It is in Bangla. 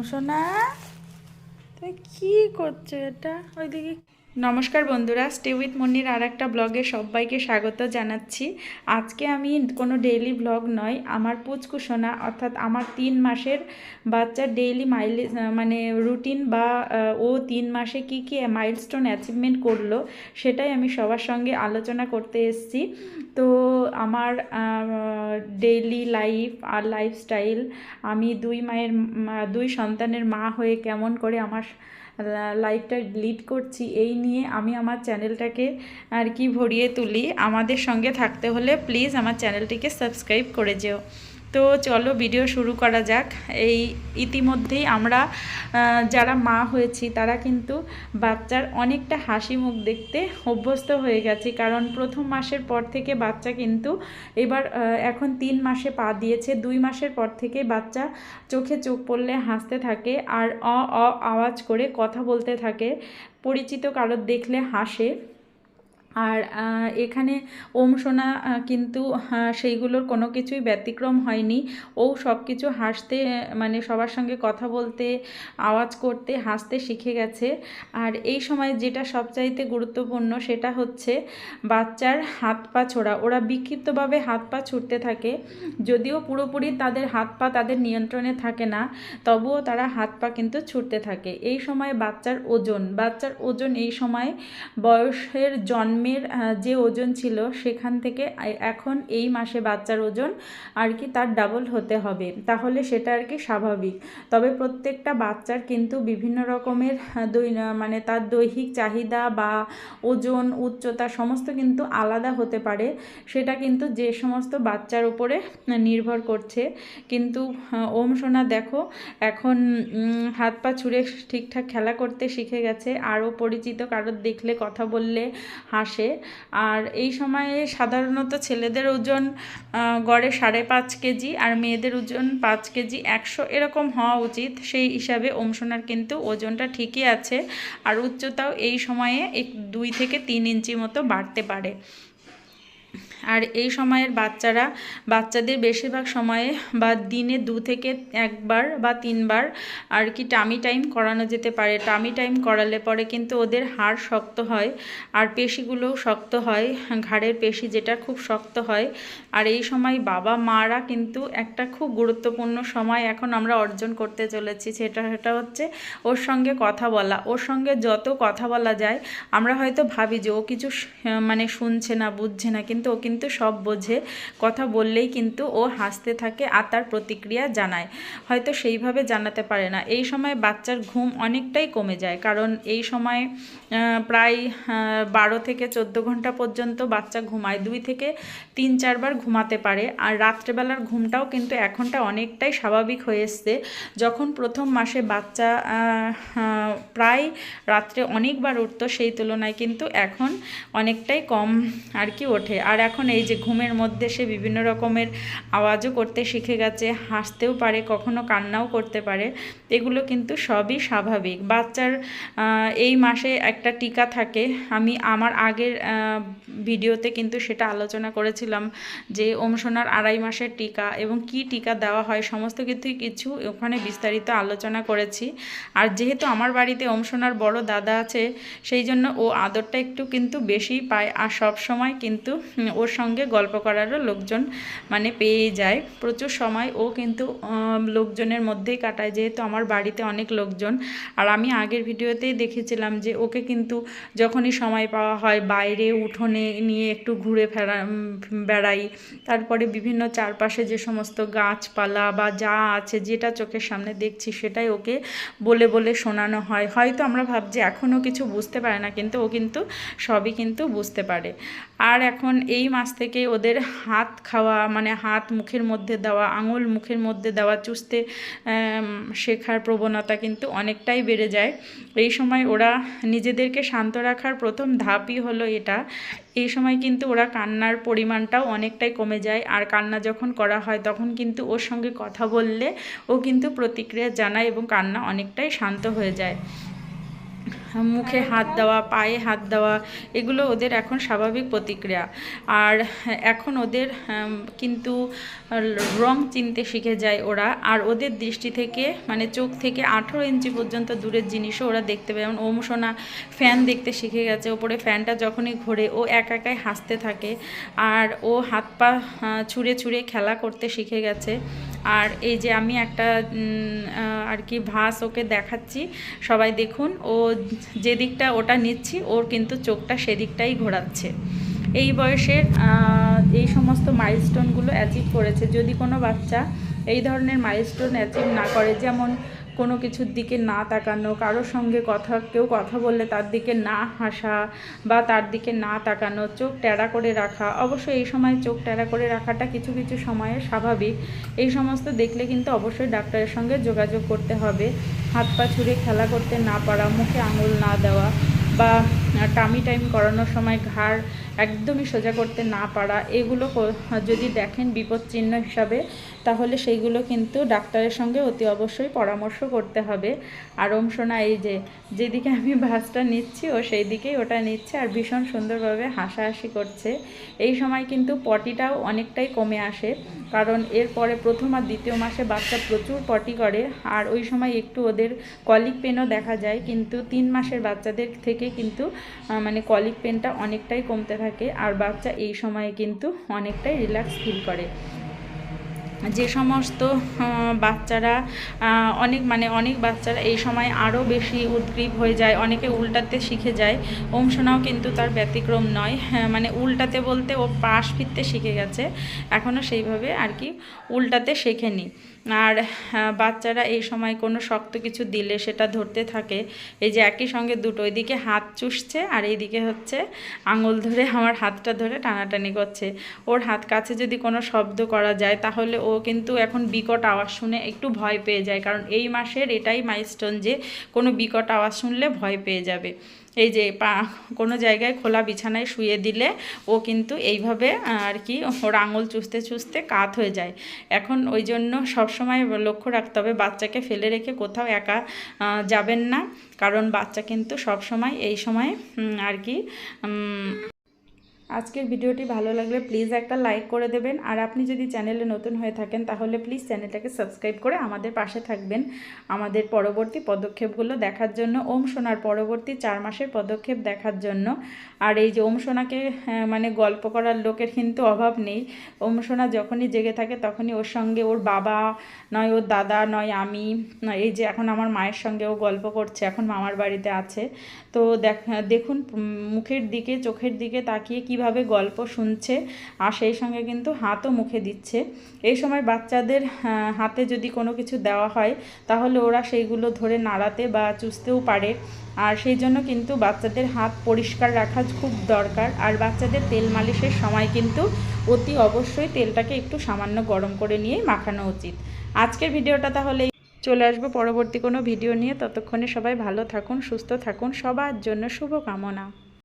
সোনা তুমি কি করছ এটা? ওইদিকে নমস্কার বন্ধুরা স্টে উইথ মন্নির আর একটা ব্লগে সবাইকে স্বাগত জানাচ্ছি। আজকে আমি কোনো ডেইলি ব্লগ নয়, আমার পুচকু সোনা, অর্থাৎ আমার তিন মাসের বাচ্চার ডেইলি মাইল মানে রুটিন বা ও তিন মাসে কি কি মাইলস্টোন অ্যাচিভমেন্ট করল, সেটাই আমি সবার সঙ্গে আলোচনা করতে এসেছি। তো আমার ডেইলি লাইফ আর লাইফস্টাইল আমি দুই মায়ের দুই সন্তানের মা হয়ে কেমন করে আমার লাইফটা লিড করছি, এই নিয়ে আমি আমার চ্যানেলটাকে আর কি ভরিয়ে তুলি। আমাদের সঙ্গে থাকতে হলে প্লিজ আমার চ্যানেলটিকে সাবস্ক্রাইব করে যেও। তো চলো ভিডিও শুরু করা যাক। এই ইতিমধ্যেই আমরা যারা মা হয়েছি, তারা কিন্তু বাচ্চার অনেকটা হাসি মুখ দেখতে অভ্যস্ত হয়ে গেছি। কারণ প্রথম মাসের পর থেকে বাচ্চা কিন্তু এবার এখন তিন মাসে পা দিয়েছে। দুই মাসের পর থেকে বাচ্চা চোখে চোখ পড়লে হাসতে থাকে আর অ, আওয়াজ করে কথা বলতে থাকে। পরিচিত কারোর দেখলে হাসে। আর এখানে ওম সোনা কিন্তু সেইগুলোর কোনো কিছুই ব্যতিক্রম হয়নি। ও সব কিছু হাসতে মানে সবার সঙ্গে কথা বলতে, আওয়াজ করতে, হাসতে শিখে গেছে। আর এই সময় যেটা সবচাইতে গুরুত্বপূর্ণ সেটা হচ্ছে বাচ্চার হাত পা ছোড়া। ওরা বিক্ষিপ্তভাবে হাত পা ছুটতে থাকে। যদিও পুরোপুরি তাদের হাত পা তাদের নিয়ন্ত্রণে থাকে না, তবুও তারা হাত পা কিন্তু ছুটতে থাকে। এই সময় বাচ্চার ওজন বাচ্চার ওজন এই সময় বয়সের জন্মের যে ওজন ছিল সেখান থেকে এখন এই মাসে বাচ্চার ওজন আর কি তার ডাবল হতে হবে। তাহলে সেটা আর কি স্বাভাবিক। তবে প্রত্যেকটা বাচ্চার কিন্তু বিভিন্ন রকমের দৈ মানে তার দৈহিক চাহিদা বা ওজন, উচ্চতা সমস্ত কিন্তু আলাদা হতে পারে। সেটা কিন্তু যে সমস্ত বাচ্চার উপরে নির্ভর করছে। কিন্তু ওম সোনা দেখো, এখন হাত পা ছুঁড়ে ঠিকঠাক খেলা করতে শিখে গেছে। আরও পরিচিত কারোর দেখলে, কথা বললে হাসে আর এই সময়ে সাধারণত ছেলেদের ওজন গড়ে সাড়ে পাঁচ কেজি আর মেয়েদের ওজন পাঁচ কেজি একশো এরকম হওয়া উচিত। সেই হিসাবে ওম সোনার কিন্তু ওজনটা ঠিকই আছে। আর উচ্চতাও এই সময়ে এক, দুই থেকে তিন ইঞ্চি মতো বাড়তে পারে। আর এই সময়ের বাচ্চারা, বাচ্চাদের বেশিরভাগ সময়ে বা দিনে দু থেকে একবার বা তিনবার আর কি টামি টাইম করানো যেতে পারে। টামি টাইম করালে পরে কিন্তু ওদের হাড় শক্ত হয় আর পেশিগুলোও শক্ত হয়। ঘাড়ের পেশি যেটা খুব শক্ত হয়। আর এই সময় বাবা মারা কিন্তু একটা খুব গুরুত্বপূর্ণ সময় এখন আমরা অর্জন করতে চলেছি। সেটা সেটা হচ্ছে ওর সঙ্গে কথা বলা। ওর সঙ্গে যত কথা বলা যায়, আমরা হয়তো ভাবি যে ও কিছু মানে শুনছে না, বুঝছে না, কিন্তু ও কিন্তু সব বোঝে, কথা বললেই কিন্তু ও হাসতে থাকে আর তার প্রতিক্রিয়া জানায়। হয়তো সেইভাবে জানাতে পারে না। এই সময় বাচ্চার ঘুম অনেকটাই কমে যায়, কারণ এই সময় প্রায় বারো থেকে চোদ্দ ঘণ্টা পর্যন্ত বাচ্চা ঘুমায়। দুই থেকে তিন, চারবার ঘুমাতে পারে। আর রাত্রেবেলার ঘুমটাও কিন্তু এখনটা অনেকটাই স্বাভাবিক হয়ে এসছে। যখন প্রথম মাসে বাচ্চা প্রায় রাত্রে অনেকবার উঠতো, সেই তুলনায় কিন্তু এখন অনেকটাই কম আর কি ওঠে। আর এখন এই যে ঘুমের মধ্যে সে বিভিন্ন রকমের আওয়াজও করতে শিখে গেছে হাসতেও পারে কখনো কান্নাও করতে পারে। এগুলো কিন্তু সবই স্বাভাবিক। বাচ্চার এই মাসে একটা টিকা থাকে। আমি আমার আগের ভিডিওতে কিন্তু সেটা আলোচনা করেছিলাম যে ওমসোনার আড়াই মাসের টিকা এবং কি টিকা দেওয়া হয় সমস্ত কিছু কিছু ওখানে বিস্তারিত আলোচনা করেছি। আর যেহেতু আমার বাড়িতে ওমসোনার বড় দাদা আছে সেই জন্য ও আদরটা একটু কিন্তু বেশিই পায়। আর সব সময় কিন্তু উম, ওর সঙ্গে গল্প করারও লোকজন মানে পেয়েই যায়। প্রচুর সময় ও কিন্তু লোকজনের মধ্যেই কাটায়। যেহেতু আমার বাড়িতে অনেক লোকজন, আর আমি আগের ভিডিওতেই দেখেছিলাম যে ওকে কিন্তু যখনই সময় পাওয়া হয়, বাইরে উঠোনে নিয়ে একটু ঘুরে ফেরা বেড়াই। তারপরে বিভিন্ন চারপাশে যে সমস্ত গাছপালা বা যা আছে, যেটা চোখের সামনে দেখছি, সেটাই ওকে বলে বলে শোনানো হয়। হয়তো আমরা ভাবছি, এখনও কিছু বুঝতে পারে না, কিন্তু ও কিন্তু সবই কিন্তু বুঝতে পারে। আর এখন এই মাস থেকে ওদের হাত খাওয়া মানে হাত মুখের মধ্যে দেওয়া, আঙুল মুখের মধ্যে দেওয়া, চুষতে শেখার প্রবণতা কিন্তু অনেকটাই বেড়ে যায়। এই সময় ওরা নিজেদেরকে শান্ত রাখার প্রথম ধাপই হলো এটা। এই সময় কিন্তু ওরা কান্নার পরিমাণটাও অনেকটাই কমে যায়। আর কান্না যখন করা হয়, তখন কিন্তু ওর সঙ্গে কথা বললে ও কিন্তু প্রতিক্রিয়া জানায় এবং কান্না অনেকটাই শান্ত হয়ে যায়। মুখে হাত দেওয়া, পায়ে হাত দেওয়া, এগুলো ওদের এখন স্বাভাবিক প্রতিক্রিয়া। আর এখন ওদের কিন্তু রং চিনতে শিখে যায় ওরা। আর ওদের দৃষ্টি থেকে মানে চোখ থেকে আঠেরো ইঞ্চি পর্যন্ত দূরের জিনিসও ওরা দেখতে পায়। যেমন ওম সোনা ফ্যান দেখতে শিখে গেছে। ওপরে ফ্যানটা যখনই ঘোরে, ও একা একাই হাসতে থাকে। আর ও হাত পা ছুঁড়ে ছুঁড়ে খেলা করতে শিখে গেছে। আর এই যে আমি একটা আর কি ভাস ওকে দেখাচ্ছি। সবাই দেখুন, ও যে দিকটা ওটা নিচ্ছি, ওর কিন্তু চোখটা সেদিকটাই ঘোরাচ্ছে। এই বয়সের এই সমস্ত মাইলস্টোনগুলো অ্যাচিভ করেছে। যদি কোনো বাচ্চা এই ধরনের মাইলস্টোন অ্যাচিভ না করে, যেমন কোনো কিছুর দিকে না তাকানো কারোর সঙ্গে কথা, কেউ কথা বললে তার দিকে না হাসা বা তার দিকে না তাকানো, চোখ টেরা করে রাখা। অবশ্যই এই সময় চোখ টেরা করে রাখাটা কিছু কিছু সময়ে স্বাভাবিক। এই সমস্ত দেখলে কিন্তু অবশ্যই ডাক্তারের সঙ্গে যোগাযোগ করতে হবে। হাত পা ছুঁড়ে খেলা করতে না পারা, মুখে আঙুল না দেওয়া বা টামি টাইম করানোর সময় ঘাড় একদমই সোজা করতে না পারা, এগুলো যদি দেখেন বিপদ চিহ্ন হিসাবে তাহলে সেইগুলো কিন্তু ডাক্তারের সঙ্গে অতি অবশ্যই পরামর্শ করতে হবে। আর ওম সোনা, এই যে, যেদিকে আমি ভাসটা নিচ্ছি, ও সেই দিকেই ওটা নিচ্ছে আর ভীষণ সুন্দরভাবে হাসাহাসি করছে। এই সময় কিন্তু পটিটাও অনেকটাই কমে আসে, কারণ এরপরে প্রথম আর দ্বিতীয় মাসে বাচ্চা প্রচুর পটি করে, আর ওই সময় একটু ওদের কলিক পেনও দেখা যায়, কিন্তু তিন মাসের বাচ্চাদের থেকে কিন্তু মানে কলিক পেনটা অনেকটাই কমতে থাকে, আর বাচ্চা এই সময়ে কিন্তু অনেকটাই রিল্যাক্স ফিল করে। যে সমস্ত বাচ্চারা অনেক মানে অনেক বাচ্চারা এই সময় আরও বেশি উদ্গ্রীব হয়ে যায় অনেকে উল্টাতে শিখে যায়। ওম সোনাও কিন্তু তার ব্যতিক্রম নয় হ্যাঁ, মানে উল্টাতে বলতে ও পাশ ফিরতে শিখে গেছে এখনও সেইভাবে আর কি উল্টাতে শেখেনি। আর বাচ্চারা এই সময় কোনো শক্ত কিছু দিলে সেটা ধরতে থাকে। এই যে একই সঙ্গে দুটো ওইদিকে হাত চুষছে আর এইদিকে হচ্ছে আঙুল ধরে আমার হাতটা ধরে টানাটানি করছে। ওর হাত কাছে যদি কোনো শব্দ করা যায় তাহলে ও কিন্তু এখন বিকট আওয়াজ শুনে একটু ভয় পেয়ে যায়। কারণ এই মাসের এটাই মাইলস্টোন যে কোনো বিকট আওয়াজ শুনলে ভয় পেয়ে যাবে। এই যে পা, কোনো জায়গায় খোলা বিছানায় শুয়ে দিলে ও কিন্তু এইভাবে আর কি, ওর আঙুল চুষতে চুষতে কাত হয়ে যায়। এখন ওই জন্য সবসময় লক্ষ্য রাখতে হবে, বাচ্চাকে ফেলে রেখে কোথাও একা যাবেন না। কারণ বাচ্চা কিন্তু সবসময় এই সময় আর কি আজকের ভিডিওটি ভালো লাগলে প্লিজ একটা লাইক করে দেবেন। আর আপনি যদি চ্যানেলে নতুন হয়ে থাকেন, তাহলে প্লিজ চ্যানেলটাকে সাবস্ক্রাইব করে আমাদের পাশে থাকবেন। আমাদের পরবর্তী পদক্ষেপগুলো দেখার জন্য, ওম সোনার পরবর্তী চার মাসের পদক্ষেপ দেখার জন্য। আর এই যে ওম সোনাকে মানে গল্প করার লোকের কিন্তু অভাব নেই। ওম সোনা যখনই জেগে থাকে, তখনই ওর সঙ্গে ওর বাবা, নয় ওর দাদা, নয় আমি এই যে এখন আমার মায়ের সঙ্গে ও গল্প করছে, এখন মামার বাড়িতে আছে। তো দেখ, দেখুন মুখের দিকে, চোখের দিকে তাকিয়ে কীভাবে গল্প শুনছে আর সেই সঙ্গে কিন্তু হাতও মুখে দিচ্ছে। এই সময় বাচ্চাদের হাতে যদি কোনো কিছু দেওয়া হয়, তাহলে ওরা সেইগুলো ধরে নাড়াতে বা চুষতেও পারে। আর সেই জন্য কিন্তু বাচ্চাদের হাত পরিষ্কার রাখা খুব দরকার। আর বাচ্চাদের তেল মালিশের সময় কিন্তু অতি অবশ্যই তেলটাকে একটু সামান্য গরম করে নিয়েই মাখানো উচিত। আজকের ভিডিওটা তাহলে চলে আসব পরবর্তী কোনো ভিডিও নিয়ে। ততক্ষণে সবাই ভালো থাকুন, সুস্থ থাকুন। সবার জন্য শুভকামনা।